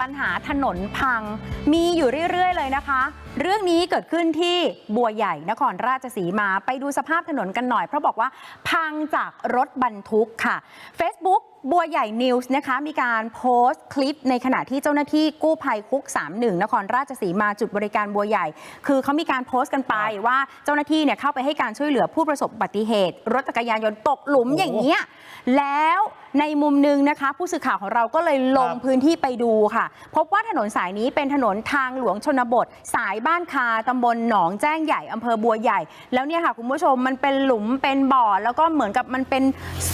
ปัญหาถนนพังมีอยู่เรื่อย ๆ เลยนะคะ เรื่องนี้เกิดขึ้นที่บัวใหญ่นครราชสีมาไปดูสภาพถนนกันหน่อย เพราะบอกว่าพังจากรถบรรทุกค่ะ Facebook บัวใหญ่นิวส์นะคะมีการโพสต์คลิปในขณะที่เจ้าหน้าที่กู้ภัยคุก 31 นครราชสีมาจุดบริการบัวใหญ่ คือเขามีการโพสต์กันไปว่าเจ้าหน้าที่เนี่ยเข้าไปให้การช่วยเหลือผู้ประสบอุบัติเหตุ รถจักรยานยนต์ตกหลุมอย่างเงี้ยแล้ว ในมุมหนึงนะคะ ผู้สื่อข่าวของเราก็เลยลงครับพื้นที่ไปดูค่ะ พบว่าถนนสายนี้เป็นถนนทางหลวงชนบท สายบ้านคาตำบลหนองแจ้งใหญ่อำเภอบัวใหญ่ แล้วเนี่ยค่ะคุณผู้ชมมันเป็นหลุมเป็นบ่อ แล้วก็เหมือนกับมันเป็น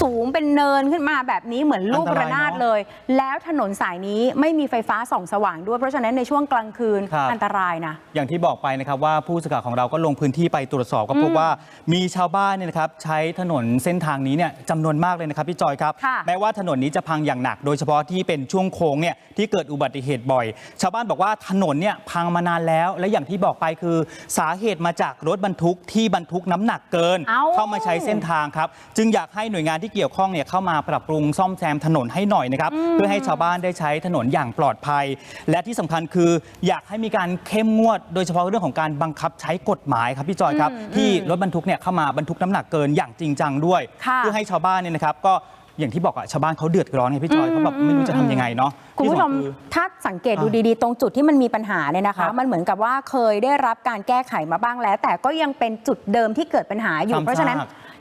สูงเป็นเนินขึ้นมาแบบนี้เหมือนลูกอันตรายระนาดเลย แล้วถนนสายนี้ไม่มีไฟฟ้าส่องสว่างด้วยเพราะฉะนั้นในช่วงกลางคืนครับอันตรายนะอย่างที่บอกไปนะครับว่าผู้สื่อข่าวของเราก็ลงพื้นที่ไปตรวจสอบก็พบว่ามีชาวบ้านเนี่ยนะครับใช้ถนนเส้นทางนี้เนี่ยจำนวนมากเลยนะครับพี่จอยครับค่ะแม้ว่าถนนนี้จะพังอย่างหนัก โดยเฉพาะที่เป็นช่วงโค้งเนี่ยที่เกิดอุบัติเหตุบ่อย ชาวบ้านบอกว่าถนนเนี่ยพังมานานแล้ว และอย่างที่บอกไปคือ สาเหตุมาจากรถบรรทุกที่บรรทุกน้ำหนักเกิน เอ้า เข้ามาใช้เส้นทางครับ จึงอยากให้หน่วยงานที่เกี่ยวข้องเนี่ยเข้ามาปรับปรุงซ่อมแซมถนนให้หน่อยนะครับ เพื่อให้ชาวบ้านได้ใช้ถนนอย่างปลอดภัย และที่สำคัญคืออยากให้มีการเข้มงวด โดยเฉพาะเรื่องของการบังคับใช้กฎหมายครับพี่จอยครับอืมที่รถบรรทุกเนี่ยเข้ามาบรรทุกน้ำหนักเกินอย่างจริงจังด้วย ค่ะ เพื่อให้ชาวบ้านเนี่ยนะครับก็ อย่างที่บอกอะชาวบ้านเขาเดือดร้อนไงพี่จอยเขาแบบไม่รู้จะทำยังไงเนาะคุณผู้ชมที่สองคือถ้าสังเกตดูดีๆ ตรงจุดที่มันมีปัญหาเนี่ยนะครัคะ บมันเหมือนกับว่าเคยได้รับการแก้ไขมาบ้างแล้ว แต่ก็ยังเป็นจุดเดิมที่เกิดปัญหาอยู่ ซ้ำซากเพราะฉะนั้น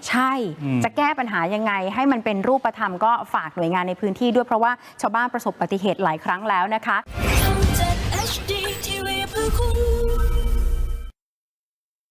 ใช่อืม จะแก้ปัญหายังไง ให้มันเป็นรูปธรรมก็ฝากหน่วยงานในพื้นที่ด้วยเพราะว่าชาวบ้านประสบอุบัติเหตุหลายครั้งแล้วนะคะทำจาก HD